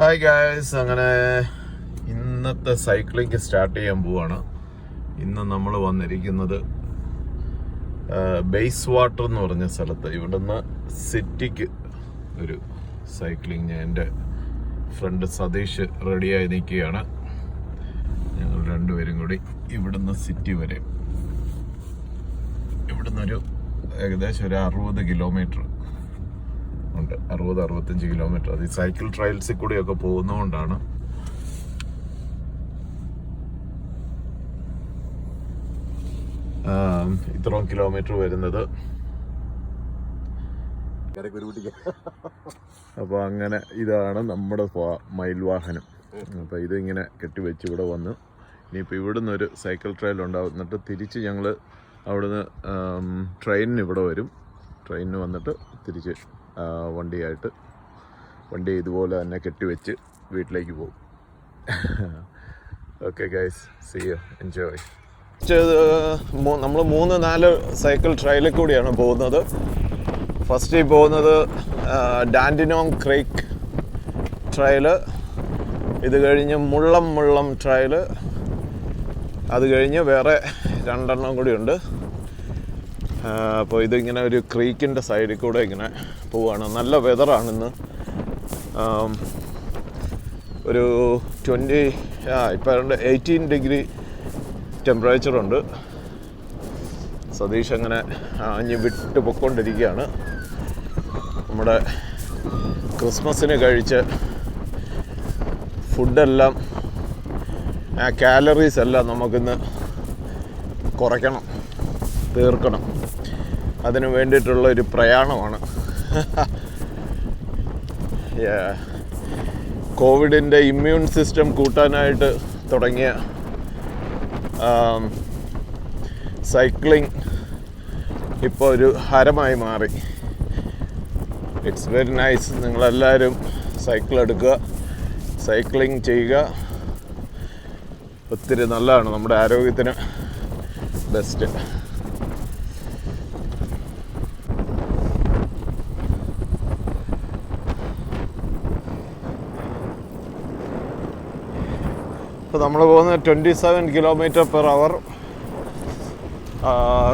Hi guys അങ്ങനെ ഇന്നത്തെ cycling start ചെയ്യാൻ പോവാണ്. ഇന്ന് നമ്മൾ വന്നിരിക്കുന്നത് ബേസ് വാട്ടർ എന്ന് പറഞ്ഞ സ്ഥലത്ത്. ഇവിടുന്ന് സിറ്റിക്ക് ഒരു സൈക്ലിംഗ് എന്റെ ഫ്രണ്ട് സതീഷ് റെഡിയായി നിൽക്കുകയാണ്. ഞങ്ങൾ രണ്ടുപേരും കൂടി ഇവിടുന്ന് സിറ്റി വരെ. ഇവിടുന്നൊരു ഏകദേശം ഒരു അറുപത് കിലോമീറ്റർ ഉണ്ട്. അറുപത് അറുപത്തഞ്ച് കിലോമീറ്റർ. അത് ഈ സൈക്കിൾ ട്രയൽസിൽ കൂടെയൊക്കെ പോകുന്നതുകൊണ്ടാണ്. ഇത്രയും കിലോമീറ്റർ വരുന്നത്. അപ്പോൾ അങ്ങനെ ഇതാണ് നമ്മുടെ മയിൽ വാഹനം അപ്പോൾ ഇതിങ്ങനെ കെട്ടിവെച്ച് ഇവിടെ വന്ന്. ഇനിയിപ്പോൾ ഇവിടുന്ന് ഒരു സൈക്കിൾ ട്രയൽ ഉണ്ടാവും. എന്നിട്ട് തിരിച്ച് ഞങ്ങൾ അവിടുന്ന് ട്രെയിനിന് ഇവിടെ വരും. ട്രെയിനിന് വന്നിട്ട് തിരിച്ച് വണ്ടിയായിട്ട് വണ്ടി ഇതുപോലെ തന്നെ കെട്ടിവെച്ച് വീട്ടിലേക്ക് പോകും. Okay guys see you enjoy നമ്മൾ മൂന്ന് നാല് സൈക്കിൾ ട്രയലിൽ കൂടിയാണ് പോകുന്നത്. ഫസ്റ്റ് പോകുന്നത് ഡാൻഡിനോങ് ക്രീക്ക് ട്രയൽ ഇത് കഴിഞ്ഞ് മുള്ളം മുള്ളം ട്രയൽ അത് കഴിഞ്ഞ് വേറെ രണ്ടെണ്ണം കൂടിയുണ്ട്. അപ്പോൾ ഇതിങ്ങനെ ഒരു ക്രീക്കിന്റെ സൈഡിൽ കൂടെ ഇങ്ങനെ പോവുകയാണ് നല്ല വെതറാണ് ഇന്ന് ഒരു ട്വന്റി ആ ഇപ്പം എയ്റ്റീൻ ഡിഗ്രി ടെമ്പറേച്ചറുണ്ട് സതീഷ് അങ്ങനെ അഞ്ഞ് വിട്ട് പൊക്കൊണ്ടിരിക്കുകയാണ് നമ്മുടെ ക്രിസ്മസിന് കഴിച്ച് ഫുഡെല്ലാം ആ കാലറീസ് എല്ലാം നമുക്കിന്ന് കുറയ്ക്കണം. തീർക്കണം. അതിന് വേണ്ടിയിട്ടുള്ള ഒരു പ്രയാണമാണ്. കോവിഡിന്റെ ഇമ്മ്യൂൺ സിസ്റ്റം കൂട്ടാനായിട്ട് തുടങ്ങിയ സൈക്ലിംഗ് ഇപ്പോൾ ഒരു ഹരമായി മാറി. ഇറ്റ്സ് വെരി നൈസ് നിങ്ങളെല്ലാവരും സൈക്കിൾ എടുക്കുക സൈക്ലിംഗ് ചെയ്യുക. ഒത്തിരി നല്ലതാണ് നമ്മുടെ ആരോഗ്യത്തിന്. ബെസ്റ്റ് ഇപ്പോൾ നമ്മൾ പോകുന്നത് twenty seven kilometre per hour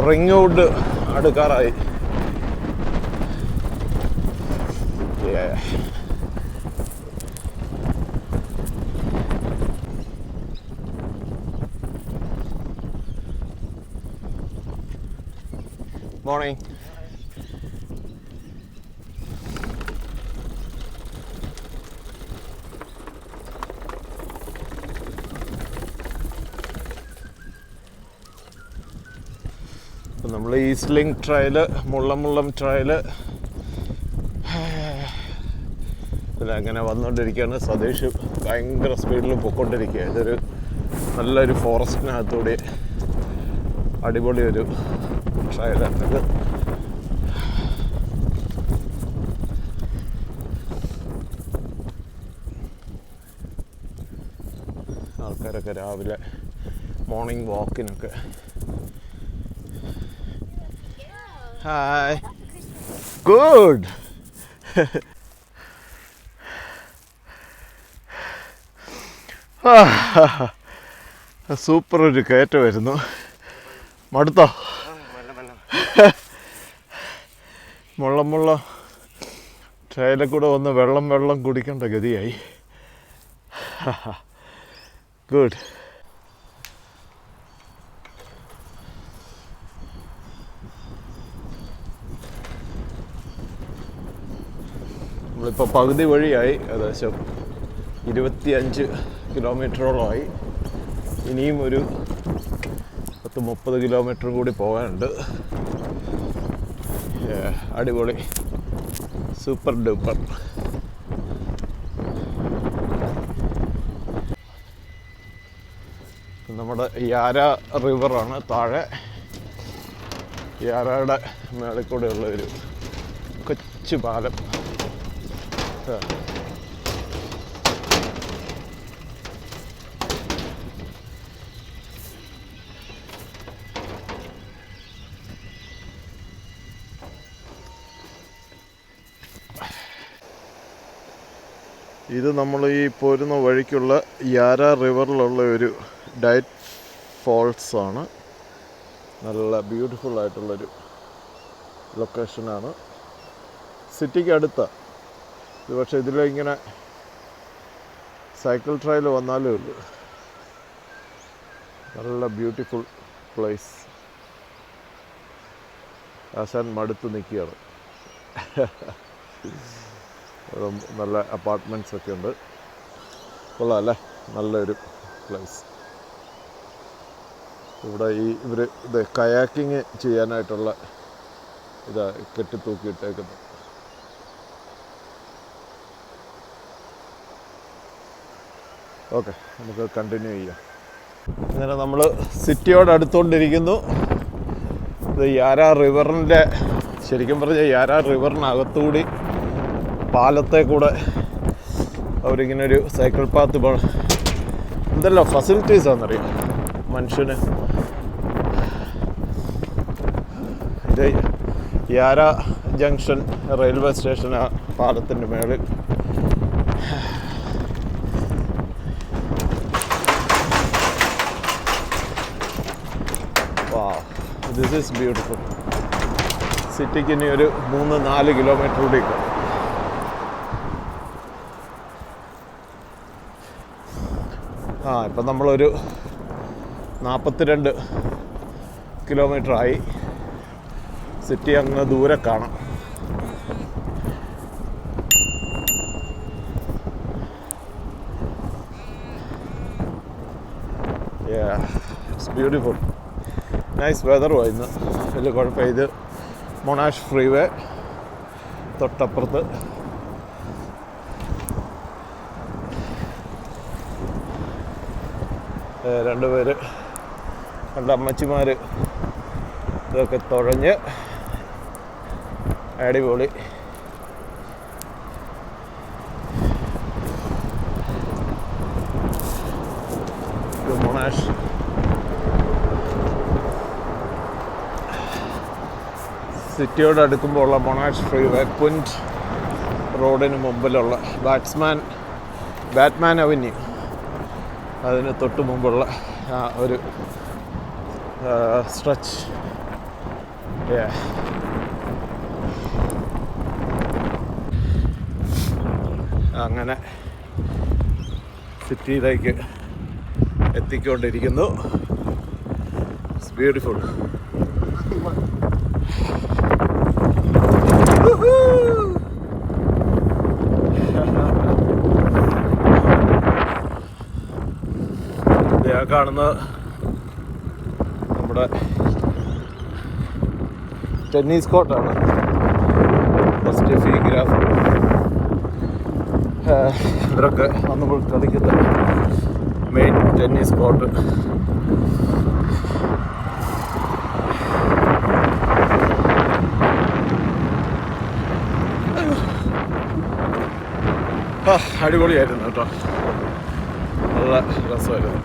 ring out അടുക്കാറായി Yeah. അപ്പം നമ്മൾ ഈസ്റ്റ്ലിംഗ് ട്രയൽ മുള്ളം മുള്ളം ട്രയൽ അങ്ങനെ വന്നുകൊണ്ടിരിക്കുകയാണ്. സ്വദേശ് ഭയങ്കര സ്പീഡിൽ പൊയ്ക്കൊണ്ടിരിക്കുക ഇതൊരു നല്ലൊരു ഫോറസ്റ്റിനകത്തൂടെ അടിപൊളി ഒരു ഇത്. ആൾക്കാരൊക്കെ രാവിലെ മോർണിംഗ് വാക്കിനൊക്കെ ഹായ് ഗുഡ് സൂപ്പർ ഒരു കയറ്റമായിരുന്നു മടുത്തോ? മുള്ളം മുള്ള ട്രയലിൽ കൂടെ വന്ന് വെള്ളം വെള്ളം കുടിക്കേണ്ട ഗതിയായി. ഗുഡ് നമ്മളിപ്പോൾ പകുതി വഴിയായി ഏകദേശം ഇരുപത്തിയഞ്ച് കിലോമീറ്ററോളമായി. ഇനിയും ഒരു പത്ത് മുപ്പത് കിലോമീറ്റർ കൂടി പോകാനുണ്ട്. അടിപൊളി. Super duper. നമ്മുടെ യാര റിവറാണ് താഴെ. യാരയുടെ മേളിൽ കൂടെയുള്ള ഒരു കൊച്ചു പാലം. ആ. ഇത് നമ്മൾ ഈ പോരുന്ന വഴിക്കുള്ള യാര റിവറിലുള്ള ഒരു ഡയറ്റ് ഫോൾസ് ആണ് നല്ല ബ്യൂട്ടിഫുൾ ആയിട്ടുള്ളൊരു ലൊക്കേഷനാണ് സിറ്റിക്ക് അടുത്ത ഇത് പക്ഷേ ഇതിലിങ്ങനെ സൈക്കിൾ ട്രയൽ വന്നാലേ ഉള്ളൂ. നല്ല ബ്യൂട്ടിഫുൾ പ്ലേസ് ആശാൻ മടുത്ത് നിൽക്കുകയാണ്. നല്ല അപ്പാർട്ട്മെന്റ്സ് ഒക്കെ ഉണ്ട്. കൊള്ളാം അല്ലേ? നല്ലൊരു പ്ലേസ് ഇവിടെ ഈ ഇവർ ഇത് കയാക്കിങ് ചെയ്യാനായിട്ടുള്ള ഇതാ കെട്ടിത്തൂക്കിയിട്ടേക്കുന്നത്. ഓക്കെ നമുക്ക് കണ്ടിന്യൂ ചെയ്യാം. അങ്ങനെ നമ്മൾ സിറ്റിയോട് അടുത്തുകൊണ്ടിരിക്കുന്നു ഇത് യാരാ റിവറിന്റെ ശരിക്കും പറഞ്ഞാൽ യാരാ റിവറിനകത്തുകൂടി പാലത്തെ കൂടെ അവരിങ്ങനെ ഒരു സൈക്കിൾ പാത്ത് പോ എന്തെല്ലാം ഫെസിലിറ്റീസ് ആണെന്നറിയാം? മനുഷ്യന്. ഇത് യാരാ ജംഗ്ഷൻ റെയിൽവേ സ്റ്റേഷൻ ആ പാലത്തിന്റെ മേളിൽ വാ ദിസ് ഈസ് ബ്യൂട്ടിഫുൾ സിറ്റിക്ക് ഇനി ഒരു മൂന്ന് നാല് കിലോമീറ്റർ കൂടി. ആ ഇപ്പം നമ്മളൊരു നാൽപ്പത്തിരണ്ട് കിലോമീറ്റർ ആയി. സിറ്റി അങ്ങ് ദൂരെ കാണാം. ബ്യൂട്ടിഫുൾ നൈസ് വെതറും ഇന്ന് വലിയ കുഴപ്പമില്ല ഇത് മൊണാഷ് ഫ്രീവേ തൊട്ടപ്പുറത്ത്. രണ്ട് രണ്ടുപേര് രണ്ട് അമ്മച്ചിമാർ ഇതൊക്കെ തുഴഞ്ഞ് അടിപൊളി. മൊണാഷ് സിറ്റിയോട് അടുക്കുമ്പോൾ ഉള്ള മൊണാഷ് ഫ്രീ വേ പുന്റ് റോഡിന് മുമ്പിലുള്ള ബാറ്റ്സ്മാൻ ബാറ്റ്മാൻ അവന്യൂ അതിന് തൊട്ട് മുമ്പുള്ള ആ ഒരു സ്ട്രെച്ച് അങ്ങനെ സിറ്റിയിലേക്ക് എത്തിക്കൊണ്ടിരിക്കുന്നു. ബ്യൂട്ടിഫുൾ കാണുന്നത് നമ്മുടെ ടെന്നീസ് കോർട്ടാണ്. ഫസ്റ്റ് ഗ്രാഫ്. ഇവരൊക്കെ വന്നപ്പോൾ കളിക്കുന്ന മെയിൻ ടെന്നീസ് കോർട്ട്. അടിപൊളിയായിരുന്നു കേട്ടോ. നല്ല രസമായിരുന്നു.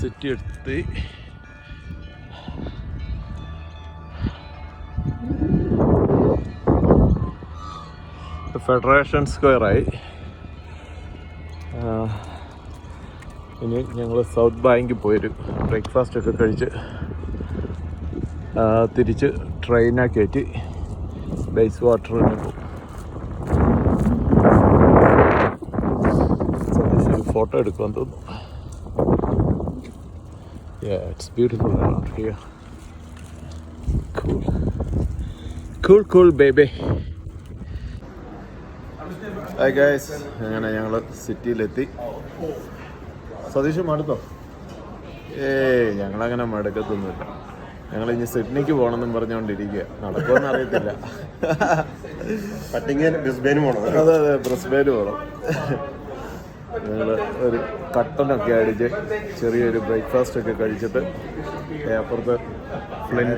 സിറ്റി എടുത്ത്. ഫെഡറേഷൻ സ്ക്വയറായി. ഇനി ഞങ്ങൾ സൗത്ത് ബാങ്കിൽ പോയൊരു ബ്രേക്ക്ഫാസ്റ്റ് ഒക്കെ കഴിച്ച് തിരിച്ച് ട്രെയിനാണ് കയറ്റി ബേസ് വാട്ടറിന് പോകും. ഫോട്ടോ എടുക്കാൻ തോന്നുന്നു. Beautiful. Around here. Cool cool, baby. Hi guys അങ്ങനെ ഞങ്ങൾ സിറ്റിയിലെത്തി സതീഷ് മടുത്തോ ഏയ് ഞങ്ങളങ്ങനെ മടുക്കത്തൊന്നുമില്ല. ഞങ്ങൾ ഇനി സിഡ്നിക്ക് പോകണമെന്നും പറഞ്ഞുകൊണ്ടിരിക്കുക. നടക്കുമെന്ന് അറിയത്തില്ല. പറ്റിങ്ങൽ ബ്രിസ്ബെയിനും പോകണം അതെ അതെ ബ്രിസ്ബെയിൻ പോകണം ഞങ്ങൾ ഒരു കട്ടനൊക്കെ അടിച്ച് ചെറിയൊരു ബ്രേക്ക്ഫാസ്റ്റ് ഒക്കെ കഴിച്ചിട്ട് അപ്പുറത്ത് ഫ്ലിൻ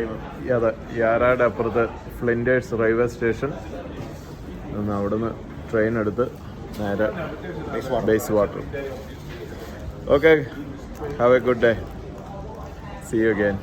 അതെ യാറാടെ അപ്പുറത്ത് ഫ്ലിൻഡേഴ്സ് റെയിൽവേ സ്റ്റേഷൻ. നിന്ന് അവിടുന്ന് ട്രെയിൻ എടുത്ത് നേരെ Bayswater. Okay have a good day. See you again